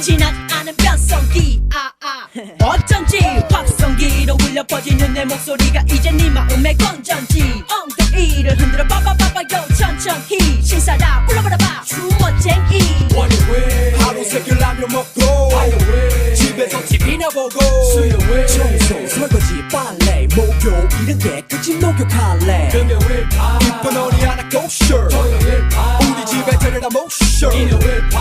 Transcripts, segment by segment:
지나지 않은 변성기. 어쩐지 확성기로 울려 퍼지는 내 목소리가 이제 네 마음에 건전지. 엉덩이를 흔들어 봐봐봐봐요 천천히. 신사라 불러버려봐. 주멋쟁이. 월요일 하루 세끼 라면 먹고. 화요일 집에서 TV나 보고. 수요일 청소 설거지 빨래 목요일은 깨끗이 목욕할래. 금요일 밤. 이쁜 어리 하나 고쇼 토요일 밤. 우리 집에 데려다 모쇼 일요일 밤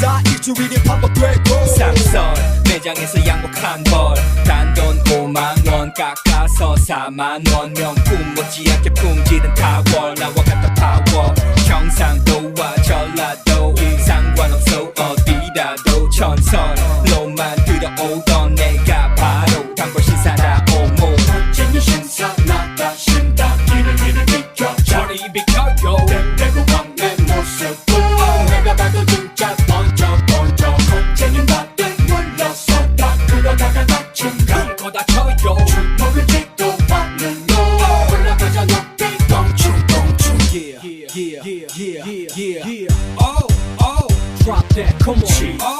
사 일주일이 반복되고 삼선 매장에서 양복 한벌. 단돈 5만원 깎아서 4만원. 명품 못지않게 품질은 타월. 나와 같은 파워 경상도와 전라도 상관없어 어디라도 전설로만 들어오던 내가 바로 단골 신사다. 오모 멋쟁이 신사 Drop that, come on.